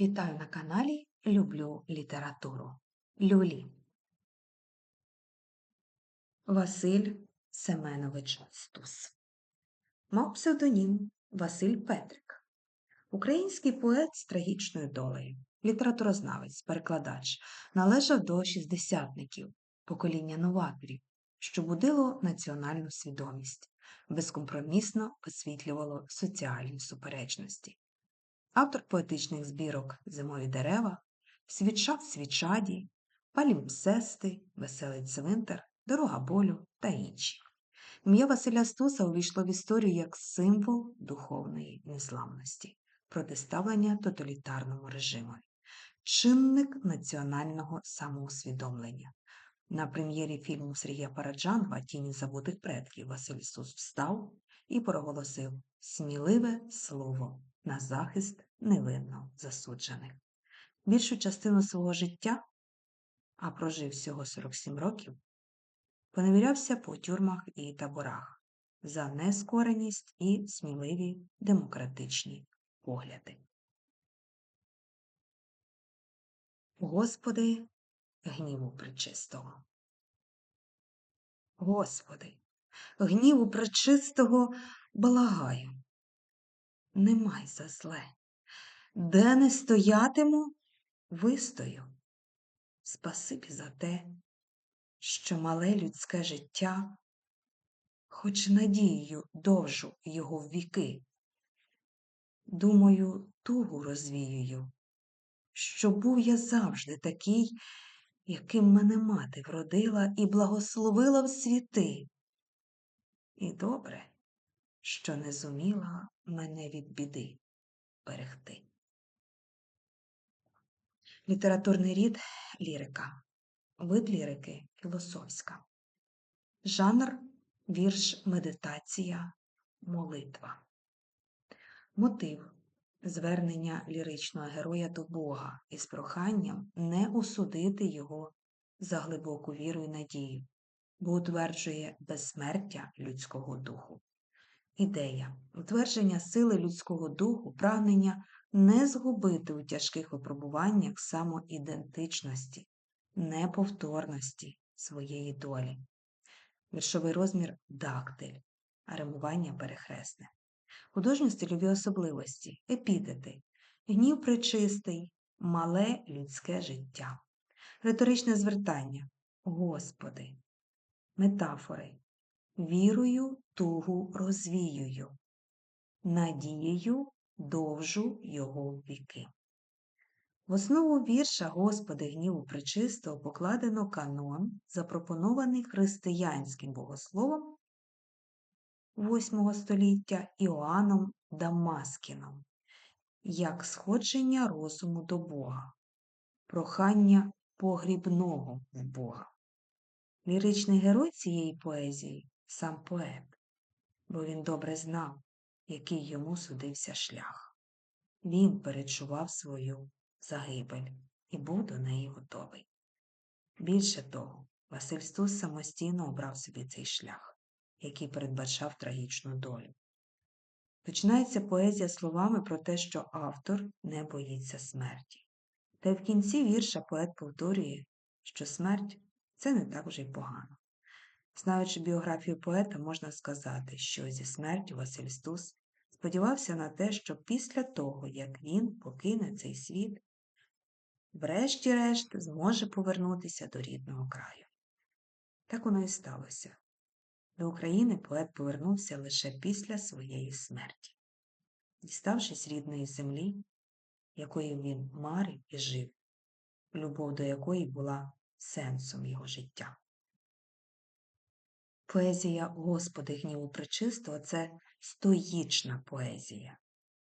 Вітаю на каналі Люблю літературу. Люлі. Василь Семенович Стус. Мав псевдонім Василь Петрик. Український поет з трагічною долею, літературознавець, перекладач, належав до шістдесятників, покоління новаторів, що будило національну свідомість, безкомпромісно висвітлювало соціальні суперечності. Автор поетичних збірок Зимові дерева, Свіча в свічаді, Палімпсести, Веселий цвинтар, Дорога болю та інші. Ім'я Василя Стуса увійшло в історію як символ духовної незламності, протиставлення тоталітарному режимові, чинник національного самоусвідомлення. На прем'єрі фільму Сергія Параджанова Тіні забутих предків Василь Стус встав і проголосив сміливе слово на захист невинно засуджених. Більшу частину свого життя, а прожив всього 47 років, поневірявся по тюрмах і таборах за нескореність і сміливі демократичні погляди. Господи, гніву пречистого. Господи, гніву пречистого благаю, не май за зле, де не стоятиму, вистою. Спасибі за те, що мале людське життя, хоч надією довжу його в віки. Думаю, тугу розвіюю, що був я завжди такий, яким мене мати вродила і благословила в світи. І добре, що не зуміла мене від біди берегти. Літературний рід лірика. Вид лірики філософська. Жанр вірш медитація, молитва. Мотив звернення ліричного героя до Бога із проханням не осудити його за глибоку віру і надію, бо утверджує безсмертя людського духу. Ідея утвердження сили людського духу, прагнення не згубити у тяжких випробуваннях самоідентичності, неповторності своєї долі. Віршовий розмір дактиль, а римування перехресне. Художньо-стильові особливості, епітети, гнів причистий, мале людське життя, риторичне звертання Господи, метафори, вірою тугу розвіюю, надією довжу його віки. В основу вірша Господи гніву причистого покладено канон, запропонований християнським богословом VIII століття Іоанном Дамаскіном, як сходження розуму до Бога, прохання погрібного в Бога. Ліричний герой цієї поезії сам поет, бо він добре знав, який йому судився шлях. Він перечував свою загибель і був до неї готовий. Більше того, Василь Стус самостійно обрав собі цей шлях, який передбачав трагічну долю. Починається поезія словами про те, що автор не боїться смерті. Та й в кінці вірша поет повторює, що смерть це не так вже й погано. Знаючи біографію поета, можна сказати, що зі смертю Василь Стус сподівався на те, що після того, як він покине цей світ, врешті-решт зможе повернутися до рідного краю. Так воно і сталося. До України поет повернувся лише після своєї смерті. Діставшись рідної землі, якою він марив і жив, любов до якої була сенсом його життя. Поезія Господи гніву це стоїчна поезія,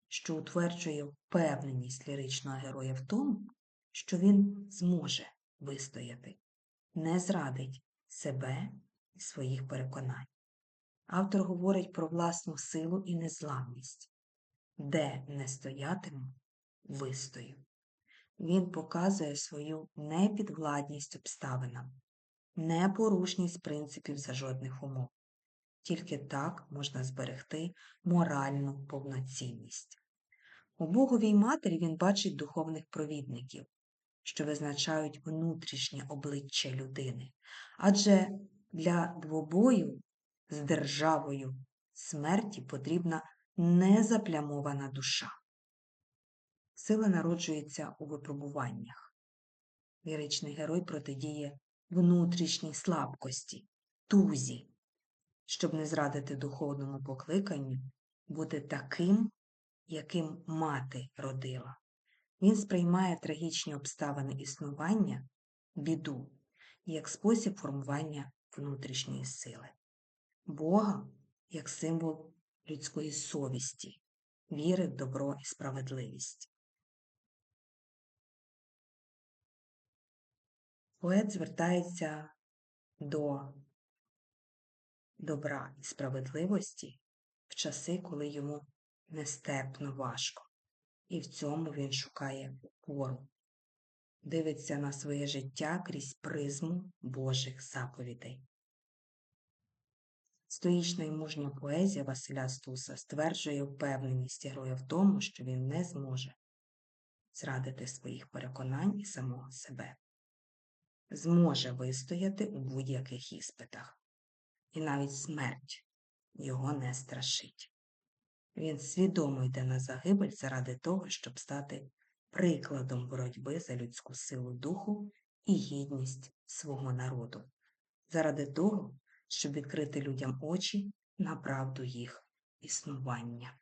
що утверджує впевненість ліричного героя в тому, що він зможе вистояти, не зрадить себе і своїх переконань. Автор говорить про власну силу і незламність, де не стоятиму, вистою. Він показує свою непідвладність обставинам, непорушність принципів за жодних умов. Тільки так можна зберегти моральну повноцінність. У Боговій матері він бачить духовних провідників, що визначають внутрішнє обличчя людини. Адже для двобою з державою смерті потрібна незаплямована душа. Сила народжується у випробуваннях. Ліричний герой протидіє внутрішній слабкості, тузі, щоб не зрадити духовному покликанню, бути таким, яким мати родила. Він сприймає трагічні обставини існування, біду, як спосіб формування внутрішньої сили, Бога як символ людської совісті, віри в добро і справедливість. Поет звертається до добра і справедливості в часи, коли йому нестерпно важко, і в цьому він шукає опору, дивиться на своє життя крізь призму Божих заповідей. Стоїчна і мужня поезія Василя Стуса стверджує впевненість героя в тому, що він не зможе зрадити своїх переконань і самого себе, зможе вистояти у будь-яких іспитах, і навіть смерть його не страшить. Він свідомо йде на загибель заради того, щоб стати прикладом боротьби за людську силу духу і гідність свого народу, заради того, щоб відкрити людям очі на правду їх існування.